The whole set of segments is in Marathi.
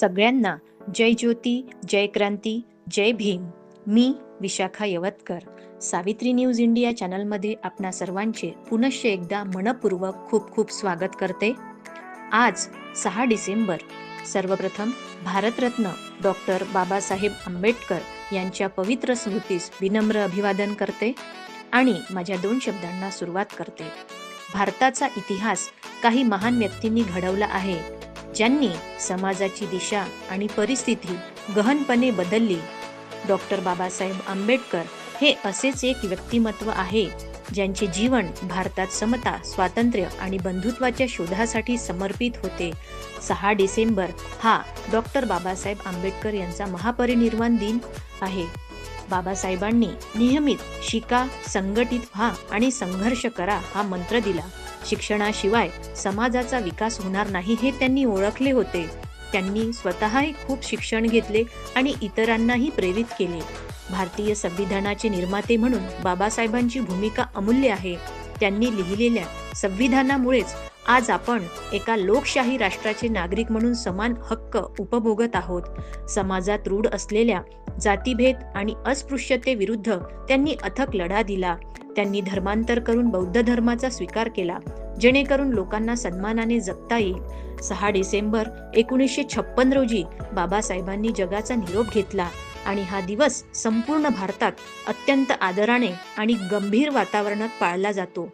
सगळ्यांना जय ज्योती जय क्रांती जय भीम. मी विशाखा यवतकर. सावित्री न्यूज इंडिया चॅनलमध्ये आपणा सर्वांचे पुनश्च एकदा मनपूर्वक खूप खूप स्वागत करते. आज सहा डिसेंबर. सर्वप्रथम भारतरत्न डॉक्टर बाबासाहेब आंबेडकर यांच्या पवित्र स्मृतीस विनम्र अभिवादन करते आणि माझ्या दोन शब्दांना सुरुवात करते. भारताचा इतिहास काही महान व्यक्तींनी घडवला आहे. ज्यांनी समाजाची दिशा आणि परिस्थिती गहनपणे बदलली. डॉक्टर बाबासाहेब आंबेडकर हे असेच एक व्यक्तिमत्व आहे ज्यांचे जीवन भारतात समता स्वातंत्र्य आणि बंधुत्वाच्या शोधासाठी समर्पित होते. सहा डिसेंबर हा डॉक्टर बाबासाहेब आंबेडकर यांचा महापरिनिर्वाण दिन आहे. बाबासाहेबांनी नियमित शिका संघटित व्हा आणि संघर्ष करा हा मंत्र दिला. शिक्षणाशिवाय समाजाचा विकास होणार नाही हे त्यांनी ओळखले होते. त्यांनी स्वतःही खूप शिक्षण घेतले आणि इतरांनाही प्रेरित केले. भारतीय संविधानाचे निर्माते म्हणून बाबासाहेबांची भूमिका अमूल्य आहे. त्यांनी लिहिलेल्या संविधानामुळेच आज आपण एका लोकशाही राष्ट्राचे नागरिक म्हणून समान हक्क उपभोगत आहोत. समाजात रूढ असलेल्या जातीभेद आणि अस्पृश्यतेविरुद्ध त्यांनी अथक लढा दिला. त्यांनी धर्मांतर करून बौद्ध धर्माचा स्वीकार केला जेणेकरून लोकांना सन्मानाने जगता येईल. सहा डिसेंबर एकोणीसशे छप्पन रोजी बाबासाहेबांनी जगाचा निरोप घेतला आणि हा दिवस संपूर्ण भारतात अत्यंत आदराने आणि गंभीर वातावरणात पाळला जातो.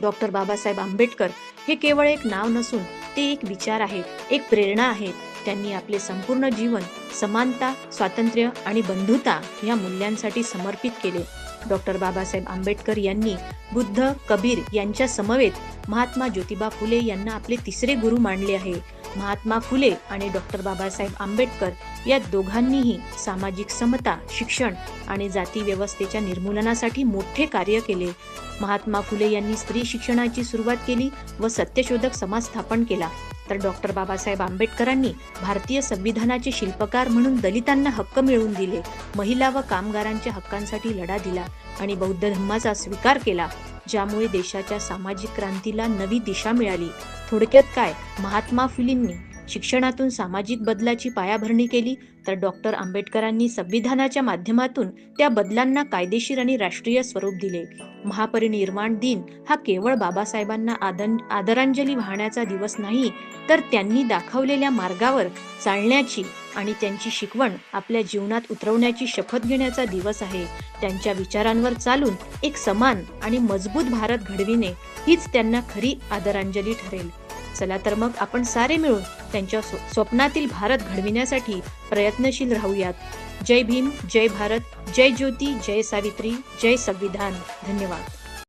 डॉक्टर बाबासाहेब आंबेडकर हे केवळ एक नाव नसून ते एक विचार आहेत एक प्रेरणा आहेत. त्यांनी आपले संपूर्ण जीवन समानता स्वातंत्र्य आणि बंधुता या मूल्यांसाठी समर्पित केले. डॉक्टर बाबासाहेब आंबेडकर यांनी बुद्ध कबीर यांच्या समवेत महात्मा ज्योतिबा फुले यांना आपले तिसरे गुरु मानले आहे. महात्मा फुले आणि डॉक्टर बाबासाहेब आंबेडकर या दोघांनीही सामाजिक समता शिक्षण आणि जाती व्यवस्थेच्या निर्मूलनासाठी मोठे कार्य केले. महात्मा फुले यांनी स्त्री शिक्षणाची सुरुवात केली व सत्यशोधक समाज स्थापन केला. तर डॉक्टर बाबासाहेब आंबेडकरांनी भारतीय संविधानाचे शिल्पकार म्हणून दलितांना हक्क मिळवून दिले महिला व कामगारांच्या हक्कांसाठी लढा दिला आणि बौद्ध धर्माचा स्वीकार केला ज्यामुळे देशाच्या सामाजिक क्रांतीला नवी दिशा मिळाली. थोडक्यात काय? महात्मा फुलेंनी शिक्षणातून सामाजिक बदलाची पायाभरणी केली तर डॉक्टर आंबेडकरांनी संविधानाच्या माध्यमातून त्या बदलांना कायदेशीर आणि राष्ट्रीय स्वरूप दिले. महापरिनिर्वाण दिन हा केवळ बाबासाहेबांना आदन आदरांजली वाहण्याचा दिवस नाही तर त्यांनी दाखवलेल्या मार्गावर चालण्याची आणि त्यांची शिकवण आपल्या जीवनात उतरवण्याची शपथ घेण्याचा दिवस आहे. त्यांच्या विचारांवर चालून एक समान आणि मजबूत भारत घडविणे हीच त्यांना खरी आदरांजली ठरेल. चला तर मग आपण सारे मिळून त्यांच्या स्व- स्वप्नातील भारत घडविण्यासाठी प्रयत्नशील राहूयात. जय भीम जय भारत जय ज्योती जय सावित्री जय संविधान. धन्यवाद.